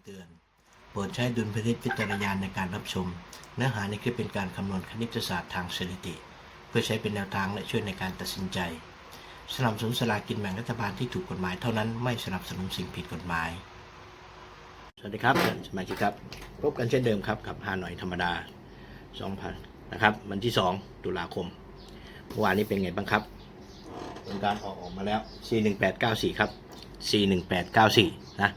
ำเตือน โปรดใช้ดุลพินิจวิจารณญาณในการรับชม เนื้อหาในคลิปเป็นการคำนวณคณิตศาสตร์ทางสถิติ เพื่อใช้เป็นแนวทางและช่วยในการตัดสินใจ สนับสนุนสลากกินแบ่งรัฐบาลที่ถูกกฎหมายเท่านั้นไม่สนับสนุนสิ่งผิดกฎหมาย สวัสดีครับท่านสมาชิกครับ พบกันเช่นเดิมครับกับฮานอยธรรมดา 2,000 นะครับ วันที่ 2 ตุลาคมเมื่อวานนี้เป็นไงบ้างครับผลการออกออกมาแล้ว 41894 ครับ 41894 นะ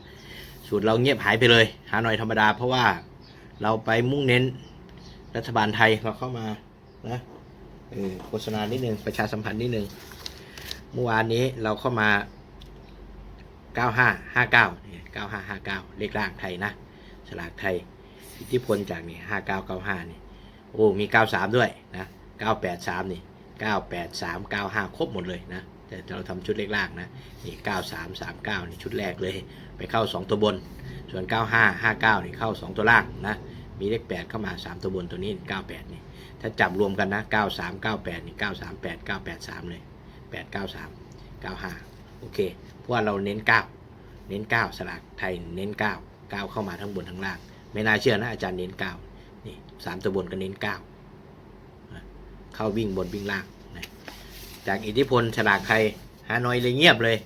สูตรเราเงียบหายไปเลยฮาหน่อยธรรมดา เพราะว่าเราไปมุ่งเน้นรัฐบาลไทยเราเข้ามานะโฆษณานิดนึงประชาสัมพันธ์นิดนึงเมื่อวานนี้เราเข้ามา 9559เนี่ย9559 เลขล่างไทยนะสลากไทย อิทธิพลจากนี่5995นี่โอ้มี 93 ด้วยนะ983 นี่ 983 95 ครบหมดเลยนะ เราทำชุดเลขล่างนะนี่9339นี่ชุดแรกเลย ไปเข้า2ตัวบน ส่วน9559นี่เข้า2ตัวล่างนะมีเลข8เข้ามา3ตัวบนตัวนี้98นี่ถ้าจับรวมกันนะ9398นี่938 983เลย893 95โอเคเพราะว่าเราเน้น9เน้น9สลากไทยเน้น9 9เข้ามาทั้งบนทั้งล่าง ไม่น่าเชื่อนะอาจารย์เน้น9นี่3ตัวบนก็เน้น9เข้าวิ่งบนวิ่งล่าง จากอิทธิพลฉลากไทยฮานอยเลยเงียบเลย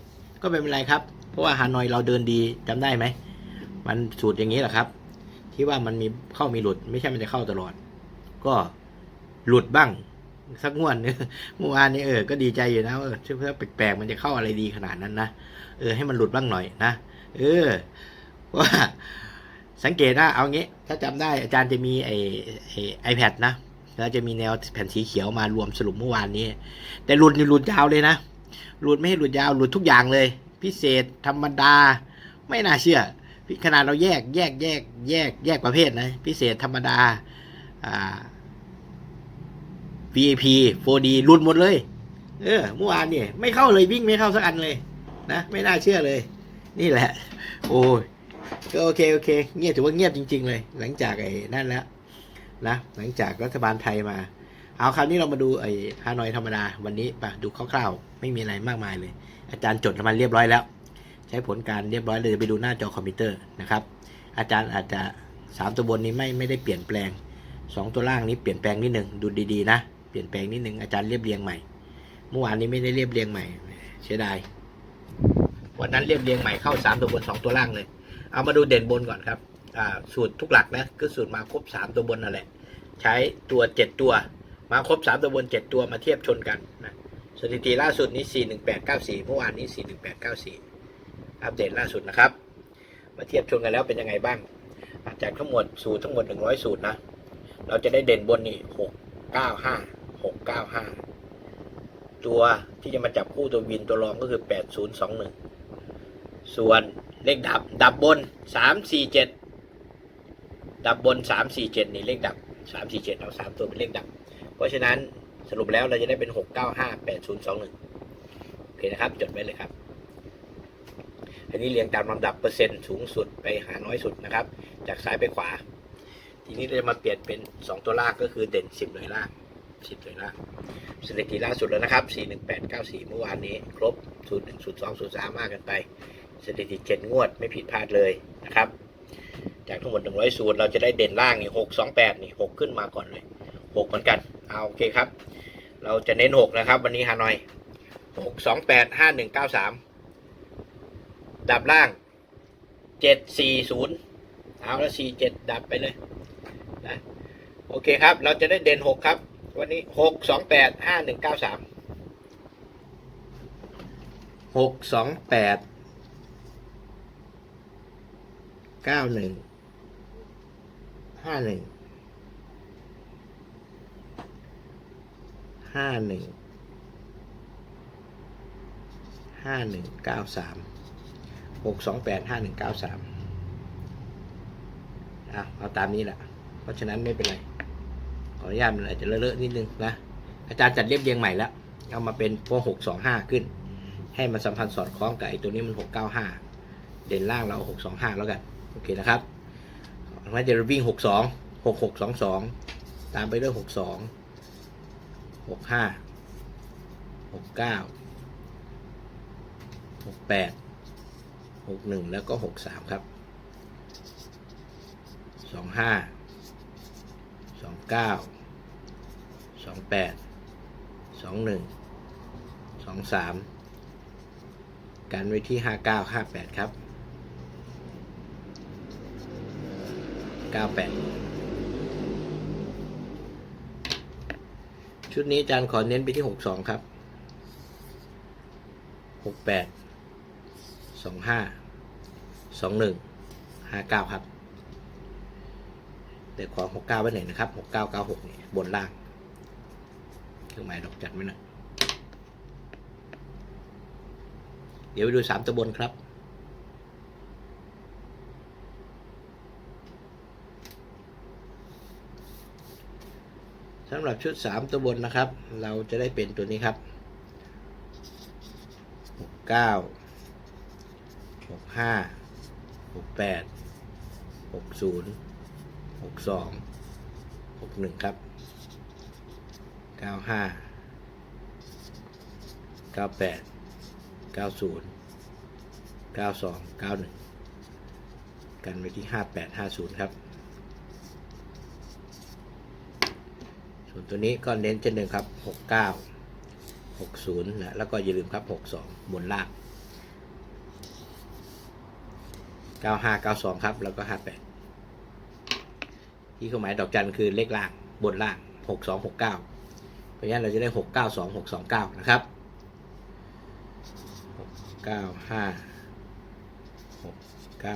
ก็ไม่เป็นไรครับ เพราะว่าฮานอยเราเดินดีจำได้ไหม มันสูตรอย่างนี้แหละครับ ที่ว่ามันมีเข้ามีหลุด ไม่ใช่มันจะเข้าตลอด ก็หลุดบ้าง สักงวดนึงเมื่อวานนี้เออ ก็ดีใจอยู่นะเออเพื่อแปลกๆมันจะเข้าอะไรดีขนาดนั้นนะเออให้มันหลุดบ้างหน่อยนะเออว่าสังเกตนะเอางี้ ถ้าจำได้อาจารย์จะมีไอไอไอแพดนะ แล้วจะมีแนวแผ่นสีเขียวมารวมสรุปเมื่อวานนี้ แต่หลุดนี่หลุดยาวเลยนะหลุดไม่ให้หลุดยาวหลุดทุกอย่างเลย พิเศษธรรมดา ไม่น่าเชื่อขนาดเราแยกแยกแยกแยกแยกประเภทนะ พิเศษธรรมดาอ่า VIP 4D หลุดหมดเลย เออเมื่อวานนี่ไม่เข้าเลยวิ่งไม่เข้าสักอันเลยนะไม่น่าเชื่อเลย นี่แหละ โอ้ยก็โอเคโอเค เงียบถือว่าเงียบจริง ๆ เลย หลังจากไอ้นั่นแล้ว นะหลังจากรัฐบาลไทยมา เอาคราวนี้เรามาดูไอ้ฮานอยธรรมดาวันนี้ปะดูคร่าวๆไม่มีอะไรมากมายเลย อาจารย์จดมันเรียบร้อยแล้ว ใช้ผลการเรียบร้อยเลยไปดูหน้าจอคอมพิวเตอร์นะครับ อาจารย์อาจจะสามตัวบนนี้ไม่ไม่ได้เปลี่ยนแปลงสองตัวล่างนี้เปลี่ยนแปลงนิดหนึ่งดูดีๆนะเปลี่ยนแปลงนิดหนึ่งอาจารย์เรียบเรียงใหม่เมื่อวานนี้ไม่ได้เรียบเรียงใหม่เสียดายวันนั้นเรียบเรียงใหม่เข้าสามตัวบนสองตัวล่างเลย เอามาดูเด่นบนก่อนครับ สูตรทุกหลักนะก็สูตรมาครบสามตัวบนนั่นแหละ ใช้ตัวเจ็ดตัว มาครบสามตัวบนเจ็ดตัวมาเทียบชนกันนะสถิติล่าสุดนี้สี่หนึ่งแปดเก้าสี่เมื่อวานนี้สี่หนึ่งแปดเก้าสี่อัปเดตล่าสุดนะครับ มาเทียบชนกันแล้วเป็นยังไงบ้างจากทั้งหมดสูตรทั้งหมดหนึ่งร้อยสูตรนะ เราจะได้เด่นบนนี่หกเก้าห้าหกเก้าห้าตัวที่จะมาจับคู่ตัววินตัวรองก็คือแปดศูนย์สองหนึ่งส่วนเลขดับดับบนสามสี่เจ็ด ดับบนสามสี่เจ็ดนี่เลขดับสามสี่เจ็ดเอาสามตัวเป็นเลขดับ เพราะฉะนั้นสรุปแล้วเราจะได้เป็นหกเก้าห้าแปดศูนย์สองหนึ่งโอเคนะครับ จดไว้เลยครับ อันนี้เรียงตามลำดับเปอร์เซ็นต์สูงสุดไปหาน้อยสุดนะครับ จากซ้ายไปขวา ทีนี้เราจะมาเปลี่ยนเป็น2ตัวล่างก็คือเด่น10หน่วยล่าง10หน่วยล่างสถิติล่าสุดแล้วนะครับ41894เมื่อวานนี้ ครบ01 02 03มากกันไปสถิติ7งวดไม่ผิดพลาดเลยนะครับ จากทั้งหมด100สูตร เราจะได้เด่นล่างนี่628นี่6ขึ้นมาก่อนเลย6เหมือนกันเอาโอเคครับ เราจะเน้น6นะครับ วันนี้ฮานอย628 5193ดับล่าง740เอาแล้ว47ดับไปเลยนะโอเคครับ เราจะได้เด่นหกครับ วันนี้หกสองแปดห้าหนึ่งเก้าสามหกสองแปดเก้าหนึ่ง ห้าหนึ่งห้าหนึ่งห้าหนึ่งเก้าสามหกสองแปดห้าหนึ่งเก้าสามอะเอาตามนี้แหละ เพราะฉะนั้นไม่เป็นไร ขออนุญาตมันอาจจะเลอะๆนิดนึงนะ อาจารย์จัดเรียบเรียงใหม่แล้ว เอามาเป็นพวกหกสองห้าขึ้น ให้มันสัมพันธ์สอดคล้องกับไอ้ตัวนี้มันหกเก้าห้าเด่นล่างเราหกสองห้าแล้วกัน โอเคนะครับ มันจะวิ่งหกสองหกหกสองสองตามไปด้วยหกสองหกห้าหกเก้าหกแปดหกหนึ่งแล้วก็หกสามครับสองห้าสองเก้าสองแปดสองหนึ่งสองสามกันไว้ที่ห้าเก้าห้าแปดครับ เก้าแปดชุดนี้อาจารย์ขอเน้นไปที่หกสองครับหกแปดสองห้าสองหนึ่งห้าเก้าครับ แต่ขอหกเก้าไว้หน่อยนะครับหกเก้าเก้าหกนี่บนล่าง เครื่องหมายดอกจัดไว้หน่อยเดี๋ยวไปดูสามตัวบนครับ สำหรับชุดสามตัวบนนะครับ เราจะได้เป็นตัวนี้ครับหกเก้าหกห้าหกแปดหกศูนย์หกสองหกหนึ่งครับเก้าห้าเก้าแปดเก้าศูนย์เก้าสองเก้าหนึ่งกันไว้ที่ห้าแปดห้าศูนย์ครับ ส่วนตัวนี้ก็เน้นเช่นเดิมครับ 69 60นะแล้วก็อย่าลืมครับ 62 บนล่าง 95 92 ครับ แล้วก็ 58 ที่เครื่องหมายดอกจันคือเลขล่างบนล่าง 62 69 เพราะฉะนั้นเราจะได้ 692 629 นะครับ 695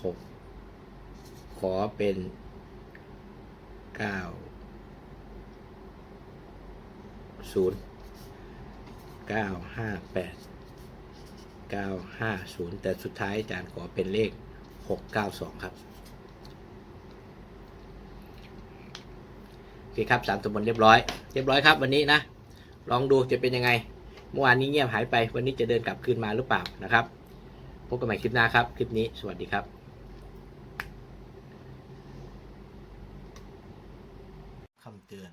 698 6 ขอเป็น เก้าศูนย์เก้าห้าแปดเก้าห้าศูนย์แต่สุดท้ายอาจารย์ขอเป็นเลขหกเก้าสองครับโอเคครับสามตัวบนเรียบร้อย เรียบร้อยครับวันนี้นะ ลองดูจะเป็นยังไง เมื่อวานนี้เงียบหายไป วันนี้จะเดินกลับคืนมาหรือเปล่านะครับ พบกันใหม่คลิปหน้าครับ คลิปนี้สวัสดีครับ คำเตือน